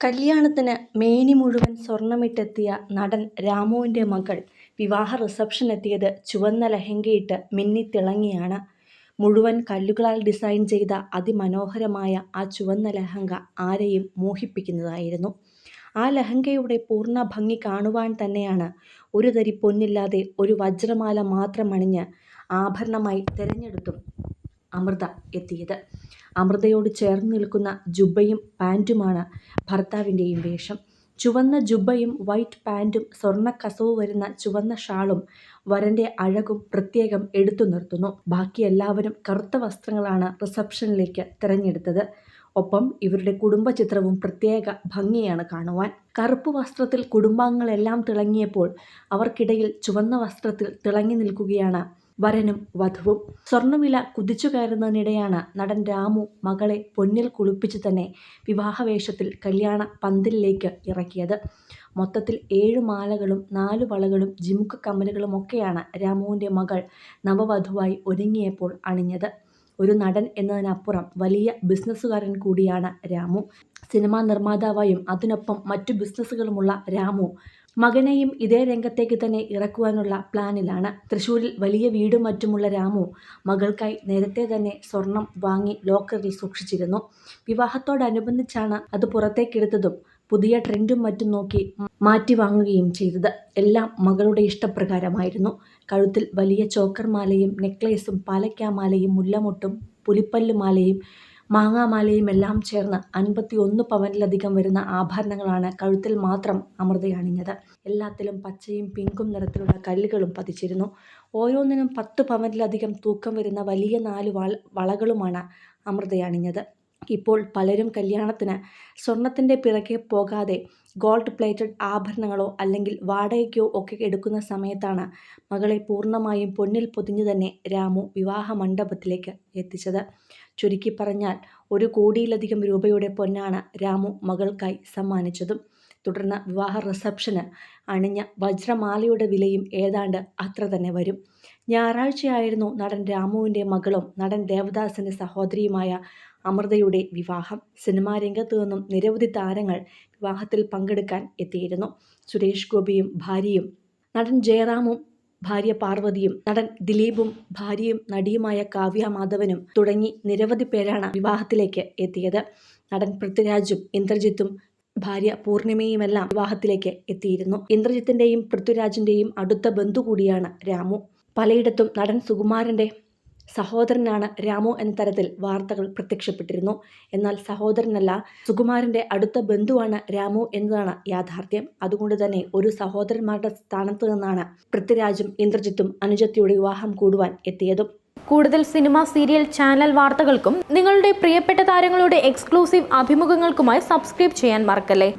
കല്യാണത്തിന് മേനി മുഴുവൻ സ്വർണമിട്ടെത്തിയ നടൻ രാമുവിന്റെ മകൾ വിവാഹ റിസപ്ഷൻ എത്തിയത് ചുവന്ന ലഹങ്കയിട്ട് മിന്നിത്തിളങ്ങിയാണ്. മുഴുവൻ കല്ലുകളാൽ ഡിസൈൻ ചെയ്ത അതിമനോഹരമായ ആ ചുവന്ന ലഹങ്ക ആരെയും മോഹിപ്പിക്കുന്നതായിരുന്നു. ആ ലഹങ്കയുടെ പൂർണ ഭംഗി കാണുവാൻ തന്നെയാണ് ഒരു തരി പൊന്നില്ലാതെ ഒരു വജ്രമാല മാത്രം മാത്രമണിഞ്ഞ് ആഭരണമായി തെരഞ്ഞെടുത്തും അമൃത എത്തിയത്. അമൃതയോട് ചേർന്ന് നിൽക്കുന്ന ജുബ്ബയും പാന്റുമാണ് ഭർത്താവിന്റെയും വേഷം. ചുവന്ന ജുബ്ബയും വൈറ്റ് പാന്റും സ്വർണക്കസവു വരുന്ന ചുവന്ന ഷാളും വരന്റെ അഴകും പ്രത്യേകം എടുത്തു നിർത്തുന്നു. ബാക്കി എല്ലാവരും കറുത്ത വസ്ത്രങ്ങളാണ് റിസപ്ഷനിലേക്ക് തിരഞ്ഞെടുത്തത് ഒപ്പം ഇവരുടെ കുടുംബ ചിത്രവും പ്രത്യേക ഭംഗിയാണ് കാണുവാൻ. കറുപ്പ് വസ്ത്രത്തിൽ കുടുംബാംഗങ്ങളെല്ലാം തിളങ്ങിയപ്പോൾ അവർക്കിടയിൽ ചുവന്ന വസ്ത്രത്തിൽ തിളങ്ങി നിൽക്കുകയാണ് വരനും വധുവും. സ്വർണവില കുതിച്ചു കയറുന്നതിനിടെയാണ് നടൻ രാമു മകളെ പൊന്നിൽ കുളിപ്പിച്ച് തന്നെ വിവാഹവേഷത്തിൽ കല്യാണ പന്തലിലേക്ക് ഇറക്കിയത്. മൊത്തത്തിൽ ഏഴ് മാലകളും നാല് വളകളും ജിമുക്ക് കമ്മലുകളുമൊക്കെയാണ് രാമുവിന്റെ മകൾ നവവധുവായി ഒരുങ്ങിയപ്പോൾ അണിഞ്ഞത്. ഒരു നടൻ എന്നതിനപ്പുറം വലിയ ബിസിനസ്സുകാരൻ കൂടിയാണ് രാമു. സിനിമാ നിർമ്മാതാവായും അതിനൊപ്പം മറ്റു ബിസിനസ്സുകളുമുള്ള രാമു മകനെയും ഇതേ രംഗത്തേക്ക് തന്നെ ഇറക്കുവാനുള്ള പ്ലാനിലാണ്. തൃശ്ശൂരിൽ വലിയ വീടും മറ്റുമുള്ള രാമു മകൾക്കായി നേരത്തെ തന്നെ സ്വർണം വാങ്ങി ലോക്കറിൽ സൂക്ഷിച്ചിരുന്നു. വിവാഹത്തോടനുബന്ധിച്ചാണ് അത് പുറത്തേക്കെടുത്തതും പുതിയ ട്രെൻഡും മറ്റും നോക്കി മാറ്റി വാങ്ങുകയും ചെയ്തത്. എല്ലാം മകളുടെ ഇഷ്ടപ്രകാരമായിരുന്നു. കഴുത്തിൽ വലിയ ചോക്കർ മാലയും നെക്ലേസും പാലക്കാമാലയും മുല്ലമൊട്ടും പുലിപ്പല്ല് മാലയും മാങ്ങാമാലയുമെല്ലാം ചേർന്ന് അൻപത്തി ഒന്ന് പവനിലധികം വരുന്ന ആഭരണങ്ങളാണ് കഴുത്തിൽ മാത്രം അമൃത അണിഞ്ഞത്. എല്ലാത്തിലും പച്ചയും പിങ്കും നിറത്തിലുള്ള കല്ലുകളും പതിച്ചിരുന്നു. ഓരോന്നിനും പത്ത് പവനിലധികം തൂക്കം വരുന്ന വലിയ നാല് വളകളുമാണ് അമൃത അണിഞ്ഞത്. ഇപ്പോൾ പലരും കല്യാണത്തിന് സ്വർണത്തിന്റെ പിറകെ പോകാതെ ഗോൾഡ് പ്ലേറ്റഡ് ആഭരണങ്ങളോ അല്ലെങ്കിൽ വാടകയ്ക്കോ ഒക്കെ എടുക്കുന്ന സമയത്താണ് മകളെ പൂർണമായും പൊന്നിൽ പൊതിഞ്ഞു തന്നെ രാമു വിവാഹ മണ്ഡപത്തിലേക്ക് എത്തിച്ചത്. ചുരുക്കി പറഞ്ഞാൽ ഒരു കോടിയിലധികം രൂപയുടെ പൊന്നാണ് രാമു മകൾക്കായി സമ്മാനിച്ചതും. തുടർന്ന് വിവാഹ റിസപ്ഷന് അണിഞ്ഞ വജ്രമാലയുടെ വിലയും ഏതാണ്ട് അത്ര തന്നെ വരും. ഞായറാഴ്ചയായിരുന്നു നടൻ രാമുവിന്റെ മകളും നടൻ ദേവദാസിന്റെ സഹോദരിയുമായ അമൃതയുടെ വിവാഹം. സിനിമാ രംഗത്തു നിന്നും നിരവധി താരങ്ങൾ വിവാഹത്തിൽ പങ്കെടുക്കാൻ എത്തിയിരുന്നു. സുരേഷ് ഗോപിയും ഭാര്യയും നടൻ ജയറാമും ഭാര്യ പാർവതിയും നടൻ ദിലീപും ഭാര്യയും നടിയുമായ കാവ്യ മാധവനും തുടങ്ങി നിരവധി പേരാണ് വിവാഹത്തിലേക്ക് എത്തിയത്. നടൻ പൃഥ്വിരാജും ഇന്ദ്രജിത്തും ഭാര്യ പൂർണിമയുമെല്ലാം വിവാഹത്തിലേക്ക് എത്തിയിരുന്നു. ഇന്ദ്രജിത്തിന്റെയും പൃഥ്വിരാജിന്റെയും അടുത്ത ബന്ധു കൂടിയാണ് രാമു. പലയിടത്തും നടൻ സുകുമാരന്റെ സഹോദരനാണ് രാമു എന്ന തരത്തിൽ വാർത്തകൾ പ്രത്യക്ഷപ്പെട്ടിരുന്നു. എന്നാൽ സഹോദരനല്ല സുകുമാരന്റെ അടുത്ത ബന്ധുവാണ് രാമു എന്നതാണ് യാഥാർത്ഥ്യം. അതുകൊണ്ട് തന്നെ ഒരു സഹോദരന്മാരുടെ സ്ഥാനത്ത് നിന്നാണ് പൃഥ്വിരാജും ഇന്ദ്രജിത്തും അനുജത്തിയുടെ വിവാഹം കൂടുവാൻ എത്തിയതും. കൂടുതൽ സിനിമ, സീരിയൽ, ചാനൽ വാർത്തകൾക്കും നിങ്ങളുടെ പ്രിയപ്പെട്ട താരങ്ങളുടെ എക്സ്ക്ലൂസീവ് അഭിമുഖങ്ങൾക്കുമായി സബ്സ്ക്രൈബ് ചെയ്യാൻ മറക്കല്ലേ